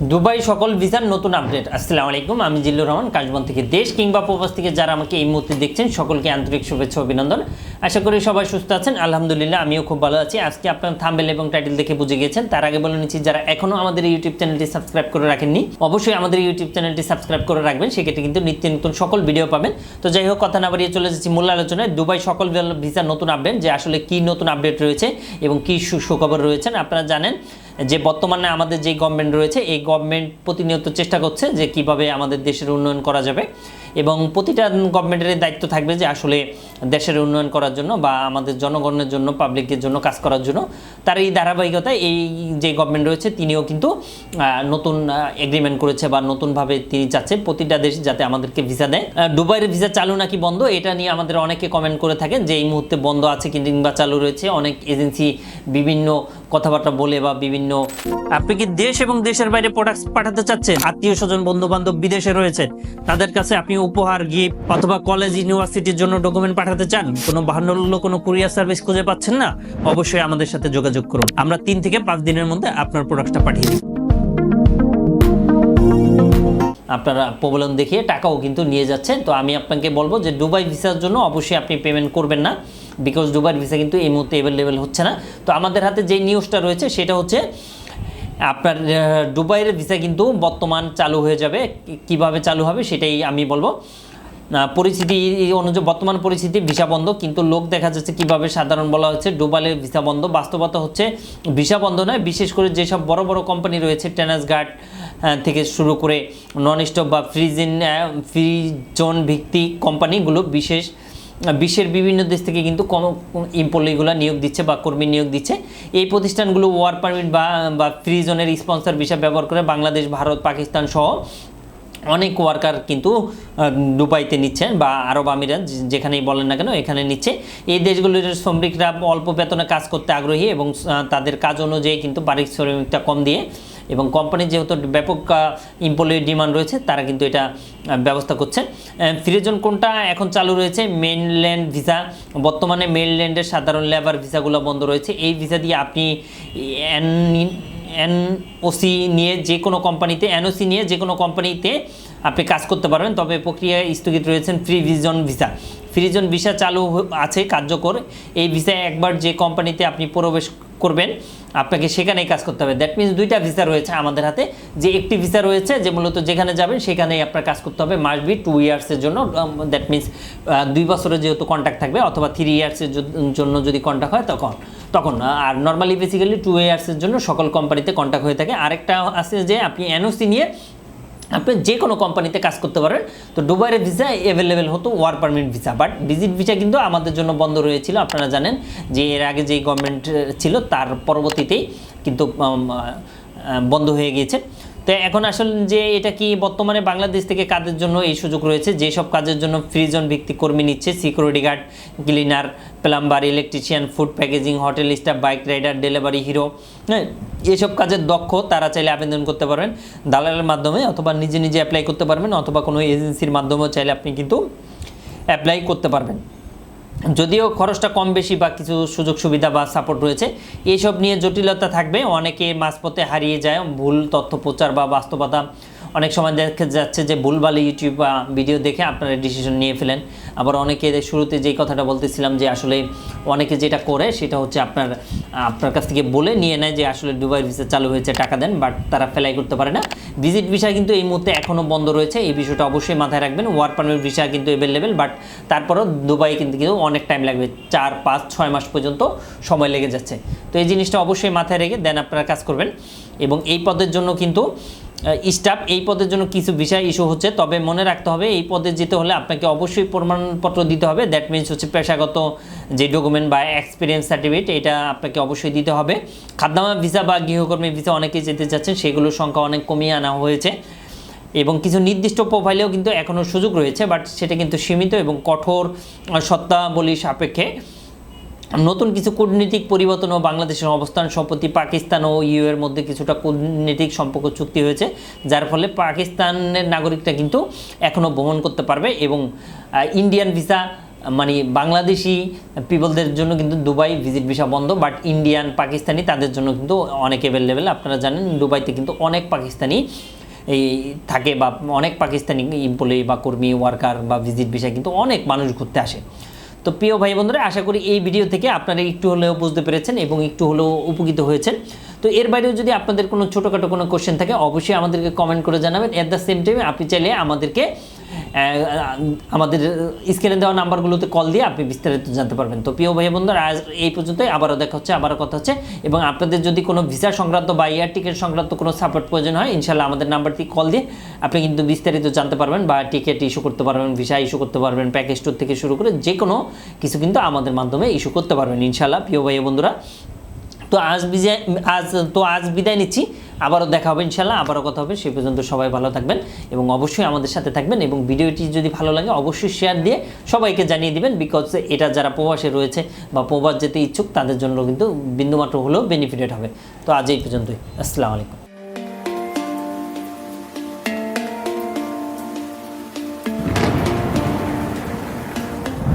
Dubai সকল ভিসার নতুন আপডেট। আসসালামু আলাইকুম, আমি জিল্লুর রহমান, কাশবন থেকে দেশ কিংবা প্রবাস থেকে যারা আমাকে এই মুহূর্তে দেখছেন, সকলকে আন্তরিক শুভেচ্ছা অভিনন্দন। আশা করি সবাই সুস্থ আছেন। আলহামদুলিল্লাহ, আমিও খুব ভালো আছি। আজকে আপনার থাম্বেল এবং টাইটেল দেখে বুঝে গেছেন তার আগে বলে নিচ্ছি, যারা এখনও আমাদের ইউটিউব চ্যানেলটি সাবস্ক্রাইব করে রাখেননি, অবশ্যই আমাদের ইউটিউব চ্যানেলটি সাবস্ক্রাইব করে রাখবেন। সেক্ষেত্রে কিন্তু নিত্য নতুন সকল ভিডিও পাবেন। তো যাই হোক, কথা না বাড়িয়ে চলে যাচ্ছি মূল আলোচনায়। দুবাই সকল ভিসার নতুন আপডেট, যে আসলে কি নতুন আপডেট রয়েছে এবং কী সুখবর রয়েছেন আপনারা জানেন যে বর্তমানে আমাদের যে গভর্নমেন্ট রয়েছে, এই গভর্নমেন্ট প্রতিনিয়ত চেষ্টা করছে যে কীভাবে আমাদের দেশের উন্নয়ন করা যাবে। এবং প্রতিটা গভর্নমেন্টের দায়িত্ব থাকবে যে আসলে দেশের উন্নয়ন করার জন্য বা আমাদের জনগণের জন্য পাবলিকের জন্য কাজ করার জন্য। তার এই ধারাবাহিকতায় এই যে গভর্নমেন্ট রয়েছে, তিনিও কিন্তু নতুন এগ্রিমেন্ট করেছে বা নতুনভাবে তিনি চাচ্ছে প্রতিটা দেশ যাতে আমাদেরকে ভিসা দেয়। দুবাইয়ের ভিসা চালু নাকি বন্ধ, এটা নিয়ে আমাদের অনেকে কমেন্ট করে থাকেন যে এই মুহূর্তে বন্ধ আছে কিংবা চালু রয়েছে। অনেক এজেন্সি বিভিন্ন কথাবার্তা বলে বা বিভিন্ন আপনি কি দেশ এবং দেশের বাইরে প্রোডাক্ট পাঠাতে চাচ্ছেন? আত্মীয় স্বজন বন্ধু বান্ধব বিদেশে রয়েছে। তাদের কাছে আপনি উপহার গিফট অথবা কলেজ ইউনিভার্সিটির জন্য ডকুমেন্ট পাঠাতে চান? কোনো বাহান্ন কোনো কুরিয়ার সার্ভিস খুঁজে পাচ্ছেন না? অবশ্যই আমাদের সাথে যোগাযোগ করুন। আমরা তিন থেকে পাঁচ দিনের মধ্যে আপনার প্রোডাক্টটা পাঠিয়ে দিই। আপনারা প্রবলেম দেখিয়ে টাকাও কিন্তু নিয়ে যাচ্ছেন। তো আমি আপনাকে বলব যে দুবাই ভিসার জন্য অবশ্যই আপনি পেমেন্ট করবেন না। বিকজ দুবাইয়ের ভিসা কিন্তু এই মুহূর্তে অ্যাভেলেবেল হচ্ছে না। তো আমাদের হাতে যে নিউজটা রয়েছে, সেটা হচ্ছে, আপনার দুবাইয়ের ভিসা কিন্তু বর্তমান চালু হয়ে যাবে। কীভাবে চালু হবে সেটাই আমি বলব। পরিস্থিতি অনুযায়ী, বর্তমান পরিস্থিতি ভিসা বন্ধ, কিন্তু লোক দেখা যাচ্ছে কীভাবে সাধারণ বলা হচ্ছে ডুবালের ভিসা বন্ধ। বাস্তবতা হচ্ছে ভিসা বন্ধ নয়, বিশেষ করে যেসব বড় বড় কোম্পানি রয়েছে টেনাস গার্ড থেকে শুরু করে নন স্টপ বা ফ্রিজিন ফ্রি জোন ভিত্তিক কোম্পানিগুলো বিশেষ বিশ্বের বিভিন্ন দেশ থেকে কিন্তু কম এমপ্লয়িগুলো নিয়োগ দিচ্ছে বা কর্মী নিয়োগ দিচ্ছে। এই প্রতিষ্ঠানগুলো ওয়ার্ক পারমিট বা বা ফ্রি জোনের স্পন্সর ভিসা ব্যবহার করে বাংলাদেশ, ভারত, পাকিস্তান সহ অনেক ওয়ার্কার কিন্তু দুবাইতে নিচ্ছেন বা আরব আমিরাত যেখানেই বলেন না কেন এখানে নিচ্ছে। এই দেশগুলির শ্রমিকরা অল্প বেতনে কাজ করতে আগ্রহী এবং তাদের কাজ অনুযায়ী কিন্তু পারিশ্রমিকটা কম দিয়ে এবং কোম্পানির যেহেতু ব্যাপক এমপ্লয়ি ডিমান্ড রয়েছে, তারা কিন্তু এটা ব্যবস্থা করছে। ফ্রিজন কোনটা এখন চালু রয়েছে? মেনল্যান্ড ভিসা বর্তমানে মেনল্যান্ডের সাধারণ লেবার ভিসাগুলো বন্ধ রয়েছে। এই ভিসা দিয়ে আপনি, এন- এনওসি নিয়ে যে কোনো কোম্পানিতে এনওসি নিয়ে যে কোনো কোম্পানিতে আপনি কাজ করতে পারবেন। তবে প্রক্রিয়ায় স্থগিত রয়েছেন free zone visa free zone visa চালু আছে, কার্যকর। এই ভিসায় একবার যে কোম্পানিতে আপনি প্রবেশ করবেন, আপনাকে সেখানেই কাজ করতে হবে। দ্যাট মিনস দুইটা ভিসা রয়েছে আমাদের হাতে। যে একটি ভিসা রয়েছে, যে মূলত যেখানে যাবেন, সেখানেই আপনার কাজ করতে হবে মাস্ট বি টু ইয়ার্সের জন্য। দ্যাট মিনস দুই বছরের যেহেতু কন্ট্যাক্ট থাকবে, অথবা থ্রি ইয়ার্সের জন্য যদি কন্ট্যাক্ট হয় তখন তখন, আর নর্মালি বেসিক্যালি টু ইয়ার্সের জন্য সকল কোম্পানিতে কন্ট্যাক্ট হয়ে থাকে। আরেকটা আছে যে, আপনি এনওসি নিয়ে আপনি যে কোনো কোম্পানিতে কাজ করতে পারেন। তো দুবাইয়ের ভিসা অ্যাভেলেবেল হতো work permit visa but visit visa কিন্তু আমাদের জন্য বন্ধ রয়েছিল। আপনারা জানেন যে এর আগে যেই গভর্নমেন্ট ছিল, তার পরবর্তীতেই কিন্তু বন্ধ হয়ে গিয়েছে। তো এখন আসলে যে এটা কি বর্তমানে বাংলাদেশ থেকে কাজের জন্য এই সুযোগ রয়েছে? যেসব কাজের জন্য ফ্রিজন ভিত্তিক কর্মী নিচ্ছে security guard cleaner plumber electrician food packaging hotel staff bike rider delivery hero হ্যাঁ এসব কাজের দক্ষ তারা চাইলে আবেদন করতে পারবেন। দালালের মাধ্যমে অথবা নিজে নিজে অ্যাপ্লাই করতে পারবেন, অথবা কোনো এজেন্সির মাধ্যমেও চাইলে আপনি কিন্তু অ্যাপ্লাই করতে পারবেন। যদিও খরচটা কম বেশি বা কিছু সুযোগ সুবিধা বা সাপোর্ট রয়েছে এইসব নিয়ে জটিলতা থাকবে। অনেকে মাঝপথে হারিয়ে যায়, ভুল তথ্য প্রচার বা বাস্তবতা অনেক সময় দেখা যাচ্ছে যে ভুলভাল ইউটিউব বা ভিডিও দেখে আপনারা ডিসিশন নিয়ে ফেলেন। আবার অনেকে শুরুতে যেই কথাটা বলতেছিলাম যে আসলে অনেকে যেটা করে সেটা হচ্ছে আপনার আপনার কাছ থেকে বলে নিয়ে নেয় যে আসলে দুবাই ভিসা চালু হয়েছে, টাকা দেন বাট তারা ফেলাই করতে পারে না। ভিজিট ভিসা কিন্তু এই মুহূর্তে এখনও বন্ধ রয়েছে। এই বিষয়টা অবশ্যই মাথায় রাখবেন। ওয়ার্ক পারমিট ভিসা কিন্তু অ্যাভেলেবেল বাট তারপরও দুবাই কিন্তু কিন্তু অনেক টাইম লাগবে। চার, পাঁচ, ছয় মাস পর্যন্ত সময় লেগে যাচ্ছে। তো এই জিনিসটা অবশ্যই মাথায় রেখে দেন আপনারা কাজ করবেন। এবং এই পদের জন্য কিন্তু স্টাফ এই পদের জন্য কিছু বিষয় ইস্যু হচ্ছে, তবে মনে রাখতে হবে এই পদে যেতে হলে আপনাকে অবশ্যই প্রমাণপত্র দিতে হবে। দ্যাট মিনস হচ্ছে পেশাগত যে ডকুমেন্ট বা এক্সপিরিয়েন্স সার্টিফিকেট এটা আপনাকে অবশ্যই দিতে হবে। খাদ্যামা ভিসা বা গৃহকর্মী ভিসা অনেকেই যেতে চাচ্ছেন, সেগুলোর সংখ্যা অনেক কমিয়ে আনা হয়েছে। এবং কিছু নির্দিষ্ট প্রোফাইলেও কিন্তু এখনও সুযোগ রয়েছে বাট সেটা কিন্তু সীমিত এবং কঠোর শর্তাবলী সাপেক্ষে। নতুন কিছু কূটনীতিক পরিবর্তন ও বাংলাদেশের অবস্থান সম্প্রতি পাকিস্তান ও ইউ এর মধ্যে কিছুটা কূটনীতিক সম্পর্ক চুক্তি হয়েছে, যার ফলে পাকিস্তানের নাগরিকরা কিন্তু এখনও ভ্রমণ করতে পারবে এবং ইন্ডিয়ান ভিসা মানে বাংলাদেশি পিপলদের জন্য কিন্তু দুবাই ভিজিট ভিসা বন্ধ, বাট ইন্ডিয়ান পাকিস্তানি তাদের জন্য কিন্তু অনেক অ্যাভেলেবেল আপনারা জানেন, দুবাইতে কিন্তু অনেক পাকিস্তানি এই থাকে বা অনেক পাকিস্তানি এমপ্লয়ি বা কর্মী ওয়ার্কার বা ভিজিট ভিসা কিন্তু অনেক মানুষ ঘুরতে আসে। তো প্রিয় ভাই বন্ধুরা আশা করি এই ভিডিও থেকে আপনারা একটু হলেও বুঝতে পেরেছেন এবং একটু হলেও উপকৃত হয়েছেন। তো এর বাইরেও যদি আপনাদের কোনো ছোটোখাটো কোনো কোশ্চেন থাকে, অবশ্যই আমাদেরকে কমেন্ট করে জানাবেন। এট দ্য সেম টাইমে আপনি চাইলে আমাদেরকে আমাদের স্ক্রিনে দেওয়া নাম্বারগুলোতে কল দিয়ে আপনি বিস্তারিত জানতে পারবেন। তো প্রিয় ভাই বন্ধুরা আজ এই পর্যন্তই। আবারও দেখা হচ্ছে, আবারও কথা হচ্ছে। এবং আপনাদের যদি কোনো ভিসা সংক্রান্ত বা এয়ার টিকিট সংক্রান্ত কোনো সাপোর্ট প্রয়োজন হয় ইনশাল্লাহ আমাদের নাম্বারটি কল দিয়ে আপনি কিন্তু বিস্তারিত জানতে পারবেন বা টিকিট ইস্যু করতে পারবেন ভিসা ইস্যু করতে পারবেন প্যাকেজ ট্যুর থেকে শুরু করে যে কোনো কিছু কিন্তু আমাদের মাধ্যমে ইস্যু করতে পারবেন ইনশাল্লাহ প্রিয় ভাই বন্ধুরা তো আজ বিজয় আজ তো আজ বিদায় নিচ্ছি। আবারও দেখা হবে ইনশাল্লাহ আবারও কথা হবে। সেই পর্যন্ত সবাই ভালো থাকবেন এবং অবশ্যই আমাদের সাথে থাকবেন এবং ভিডিওটি যদি ভালো লাগে অবশ্যই শেয়ার দিয়ে সবাইকে জানিয়ে দিবেন বিকজ এটা যারা প্রবাসে রয়েছে বা প্রবাস যেতে ইচ্ছুক, তাদের জন্য কিন্তু বিন্দুমাত্র হলেও বেনিফিটেড হবে। তো আজ এই পর্যন্তই। আসসালামু আলাইকুম।